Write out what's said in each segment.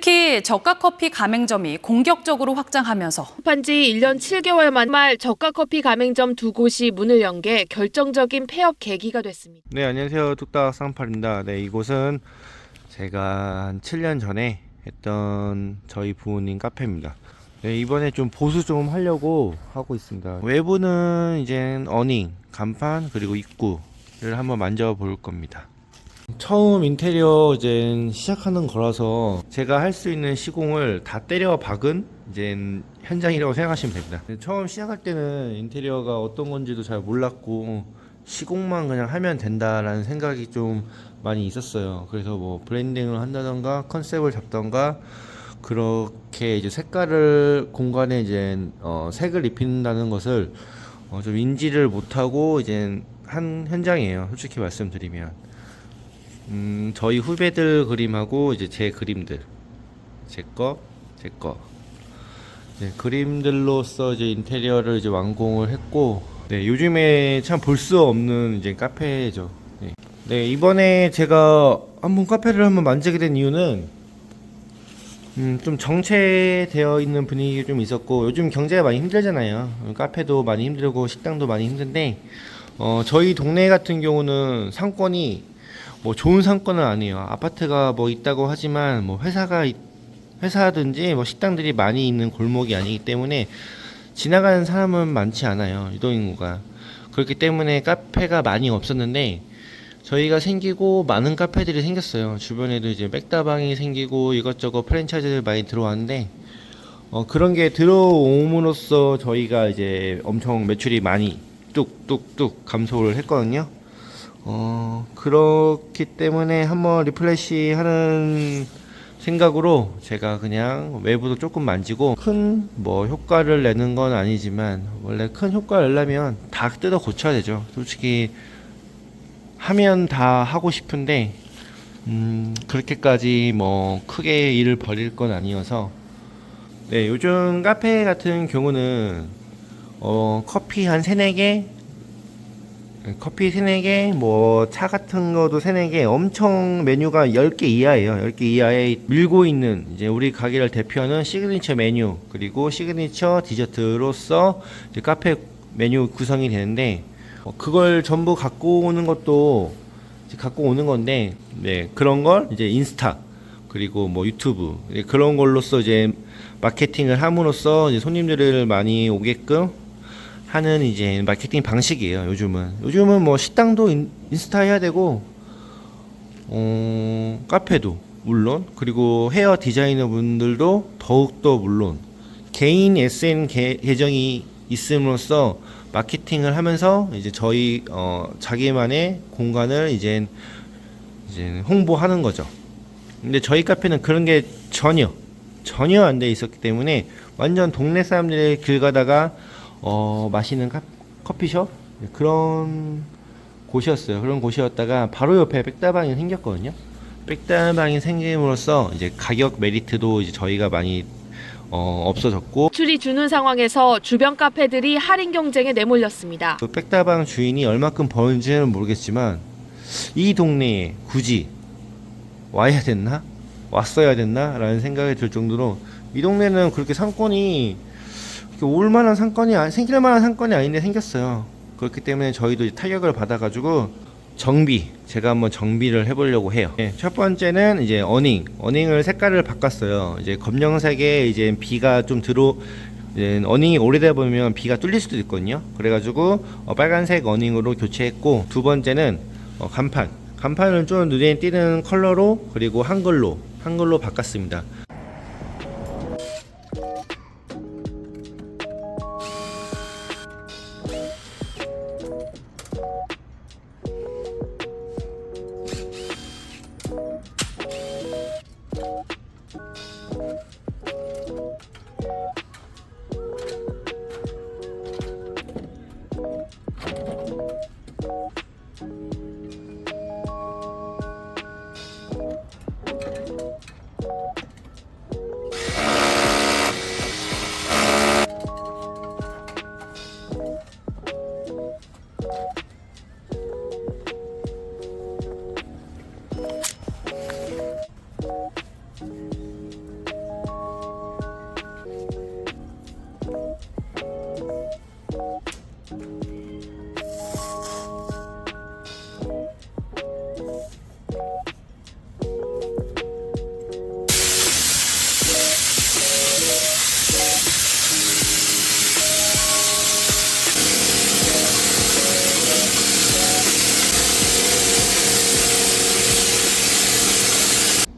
특히 저가 커피 가맹점이 공격적으로 확장하면서 판지 1년 7개월 만 말 저가 커피 가맹점 두 곳이 문을 연 게 결정적인 폐업 계기가 됐습니다. 네, 안녕하세요. 뚝딱 쌍팔입니다. 네, 이곳은 제가 한 7년 전에 했던 저희 부모님 카페입니다. 네, 이번에 좀 보수 좀 하려고 하고 있습니다. 외부는 이제 어닝, 간판, 그리고 입구를 한번 만져볼 겁니다. 처음 인테리어 이제 시작하는 거라서 제가 할 수 있는 시공을 다 때려 박은 이제 현장이라고 생각하시면 됩니다. 처음 시작할 때는 인테리어가 어떤 건지도 잘 몰랐고 시공만 그냥 하면 된다라는 생각이 좀 많이 있었어요. 그래서 뭐 브랜딩을 한다던가 컨셉을 잡던가 그렇게 이제 색깔을 공간에 이제 어, 색을 입힌다는 것을 어, 좀 인지를 못하고 이제 한 현장이에요. 솔직히 말씀드리면. 음, 저희 후배들 그림하고 이제 제 그림들 제 거, 제 거. 네, 그림들로서 이제 인테리어를 이제 완공을 했고 네, 요즘에 참 볼 수 없는 이제 카페죠. 네. 네, 이번에 제가 한번 카페를 한번 만지게 된 이유는 음, 좀 정체되어 있는 분위기가 좀 있었고 요즘 경제가 많이 힘들잖아요. 카페도 많이 힘들고 식당도 많이 힘든데 어, 저희 동네 같은 경우는 상권이 뭐 좋은 상권은 아니에요. 아파트가 뭐 있다고 하지만 뭐 회사가 있- 회사든지 뭐 식당들이 많이 있는 골목이 아니기 때문에 지나가는 사람은 많지 않아요. 유동인구가. 그렇기 때문에 카페가 많이 없었는데 저희가 생기고 많은 카페들이 생겼어요. 주변에도 이제 백다방이 생기고 이것저것 프랜차이즈들 많이 들어왔는데 어, 그런 게 들어옴으로써 저희가 이제 엄청 매출이 많이 뚝뚝뚝 감소를 했거든요. 어, 그렇기 때문에 한번 리플래시 하는 생각으로 제가 그냥 외부도 조금 만지고 큰 뭐 효과를 내는 건 아니지만 원래 큰 효과를 내려면 다 뜯어 고쳐야 되죠. 솔직히 하면 다 하고 싶은데 음, 그렇게까지 뭐 크게 일을 벌일 건 아니어서 네, 요즘 카페 같은 경우는 어, 커피 한 세네 개 커피 세네 개, 뭐 차 같은 거도 세네 개, 엄청 메뉴가 10개 이하예요. 10개 이하에 밀고 있는 이제 우리 가게를 대표하는 시그니처 메뉴 그리고 시그니처 디저트로서 카페 메뉴 구성이 되는데 어, 그걸 전부 갖고 오는 것도 갖고 오는 건데 네, 그런 걸 이제 인스타 그리고 뭐 유튜브 예, 그런 걸로써 이제 마케팅을 함으로써 이제 손님들을 많이 오게끔 하는 이제 마케팅 방식이에요. 요즘은 요즘은 뭐 식당도 인, 인스타 해야 되고 어, 카페도 물론 그리고 헤어 디자이너 분들도 더욱더 물론 개인 SN 계, 계정이 있음으로써 마케팅을 하면서 이제 저희 어, 자기만의 공간을 이제 이제 홍보하는 거죠. 근데 저희 카페는 그런 게 전혀 전혀 안 돼 있었기 때문에 완전 동네 사람들이 길 가다가 어, 마시는 카, 커피숍 네, 그런 곳이었어요. 그런 곳이었다가 바로 옆에 백다방이 생겼거든요. 백다방이 생김으로써 이제 가격 메리트도 이제 저희가 많이 어, 없어졌고 매출이 주는 상황에서 주변 카페들이 할인 경쟁에 내몰렸습니다. 그 백다방 주인이 얼마큼 버는지는 모르겠지만 이 동네에 굳이 와야 됐나? 왔어야 됐나? 라는 생각이 들 정도로 이 동네는 그렇게 상권이 그렇게 올 만한 상권이 아- 생길 만한 상권이 아닌데 생겼어요. 그렇기 때문에 저희도 타격을 받아가지고 정비 제가 한번 정비를 해보려고 해요. 네, 첫 번째는 이제 어닝 어닝을 색깔을 바꿨어요. 이제 검정색에 이제 비가 좀 들어 이제 어닝이 오래되다 보면 비가 뚫릴 수도 있거든요. 그래가지고 어, 빨간색 어닝으로 교체했고 두 번째는 어, 간판 간판을 좀 눈에 띄는 컬러로 그리고 한글로 한글로 바꿨습니다.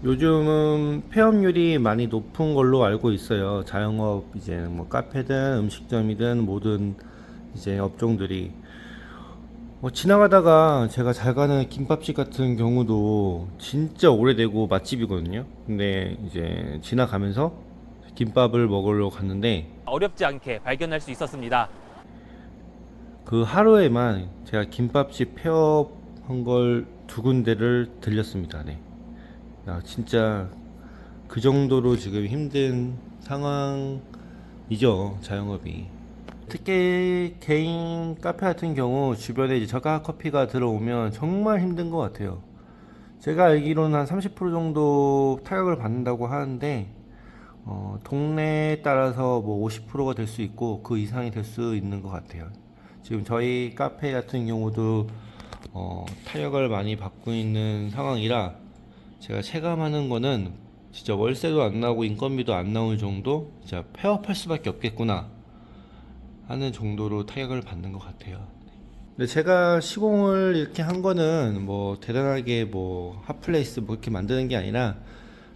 요즘은 폐업률이 많이 높은 걸로 알고 있어요. 자영업 이제 뭐 카페든 음식점이든 모든 이제 업종들이 뭐 지나가다가 제가 잘 가는 김밥집 같은 경우도 진짜 오래되고 맛집이거든요. 근데 이제 지나가면서 김밥을 먹으러 갔는데 어렵지 않게 발견할 수 있었습니다. 그 하루에만 제가 김밥집 폐업한 걸 두 군데를 들렸습니다. 네. 야, 진짜 그 정도로 지금 힘든 상황이죠, 자영업이. 특히 개인 카페 같은 경우 주변에 이제 저가 커피가 들어오면 정말 힘든 것 같아요. 제가 알기로는 한 30% 정도 타격을 받는다고 하는데, 어, 동네에 따라서 뭐 50%가 될 수 있고 그 이상이 될 수 있는 것 같아요. 지금 저희 카페 같은 경우도 어, 타격을 많이 받고 있는 상황이라 제가 체감하는 거는 진짜 월세도 안 나오고 인건비도 안 나올 정도 진짜 폐업할 수밖에 없겠구나 하는 정도로 타격을 받는 것 같아요. 근데 제가 시공을 이렇게 한 거는 뭐 대단하게 뭐 핫플레이스 뭐 이렇게 만드는 게 아니라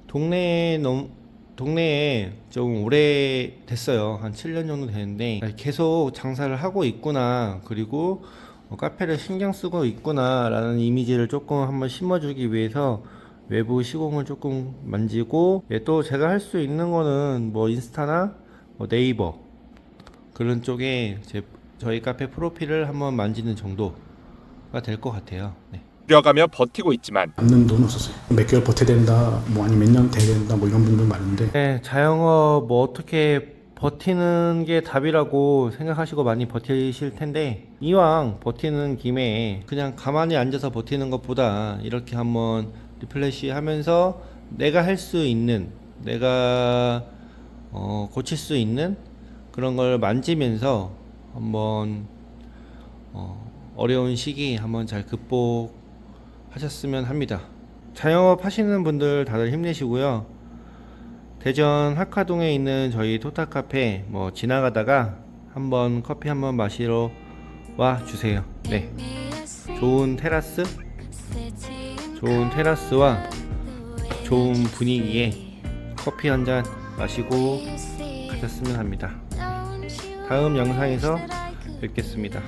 동네에 너무 동네에 좀 오래 됐어요. 한 7년 정도 됐는데 계속 장사를 하고 있구나. 그리고 어, 카페를 신경 쓰고 있구나라는 이미지를 조금 한번 심어주기 위해서 외부 시공을 조금 만지고 예, 또 제가 할 수 있는 거는 뭐 인스타나 뭐 네이버 그런 쪽에 제 저희 카페 프로필을 한번 만지는 정도가 될 것 같아요. 네. 들여가며 버티고 있지만 남는 돈 없었어요. 몇 개월 버텨야 된다, 뭐 아니면 몇 년 돼야 된다, 뭐 이런 분들 많은데 네, 자영업 뭐 어떻게 버티는 게 답이라고 생각하시고 많이 버티실 텐데 이왕 버티는 김에 그냥 가만히 앉아서 버티는 것보다 이렇게 한번 리플래시 하면서 내가 할 수 있는 내가 어, 고칠 수 있는 그런 걸 만지면서 한번 어, 어려운 시기 한번 잘 극복하셨으면 합니다. 자영업 하시는 분들 다들 힘내시고요. 대전 학화동에 있는 저희 토타 카페 뭐 지나가다가 한번 커피 한번 마시러 와 주세요. 네. 좋은 테라스, 좋은 테라스와 좋은 분위기에 커피 한 잔 마시고 가셨으면 합니다. 다음 영상에서 뵙겠습니다.